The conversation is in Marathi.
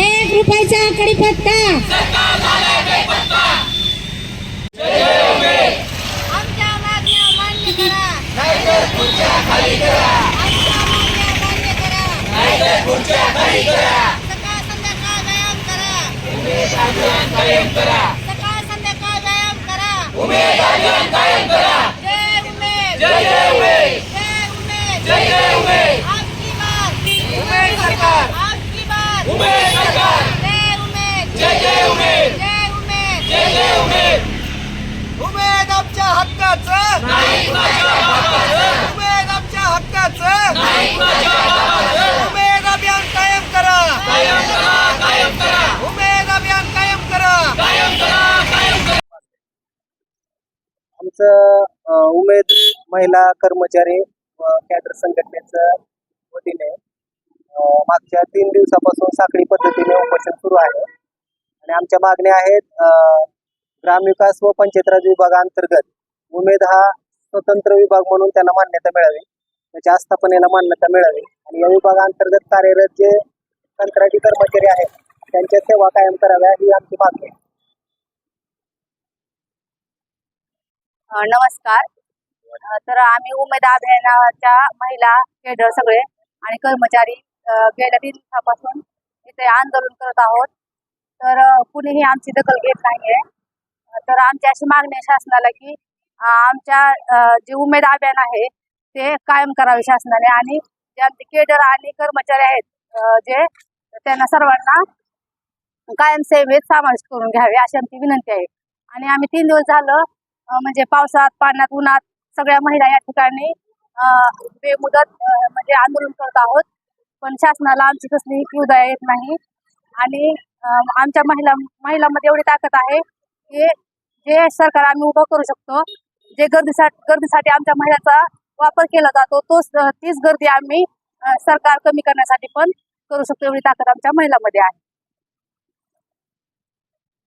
एक रुपयाचा मागण्या मान्य करा आमच्या मागण्या मान्य करा सकाळ संध्याकाळ व्यायाम करा सकाळ संध्याकाळ व्यायाम करा जय उमेद जय जय उमेद आपकी बात आपकी बात जय उमेद जय उमेद उमेद आमच्या हक्काचं उमेद आमच्या हक्काचं उमेद अभियान कायम करा उमेद अभियान कायम करा आमचं उमेद महिला कर्मचारी कॅडर संघटनेचं वतीने मागच्या तीन दिवसापासून साखळी पद्धतीने उपोषण सुरू आहे. आणि आमच्या मागण्या आहेत ग्रामविकास व पंचायत राज विभागाअंतर्गत उमेद हा स्वतंत्र विभाग म्हणून त्यांना मान्यता मिळावी. त्याच्या आस्थापनेला मान्यता मिळावी. आणि या विभागाअंतर्गत कार्यरत जे कंत्राटी कर्मचारी आहेत त्यांच्या सेवा कायम कराव्या ही आमची मागणी आहे. नमस्कार. तर आम्ही उमेद अभियानाच्या महिला केडर सगळे आणि कर्मचारी गेल्या तीन दिवसापासून इथे आंदोलन करत आहोत. तर कुणीही आमची दखल घेत नाहीये. तर आमची अशी मागणी आहे शासनाला की आमच्या जे उमेद अभियान आहे ते कायम करावे शासनाने. आणि जे आमचे केडर आणि कर्मचारी आहेत जे त्यांना सर्वांना कायम सेवेत समावेश करून घ्यावे अशी आमची विनंती आहे. आणि आम्ही तीन दिवस झालं म्हणजे पावसात पाण्यात उन्हात सगळ्या महिला या ठिकाणी बेमुदत म्हणजे आंदोलन करत आहोत. पण शासनाला आमची कसलीही सुविधा येत नाही. आणि आमच्या महिला महिलांमध्ये एवढी ताकद आहे की जे सरकार आम्ही उभं करू शकतो जे गर्दीसाठी गर्दीसाठी आमच्या महिलाचा वापर केला जातो तोच तीच गर्दी आम्ही सरकार कमी करण्यासाठी पण करू शकतो एवढी ताकद आमच्या महिलांमध्ये आहे.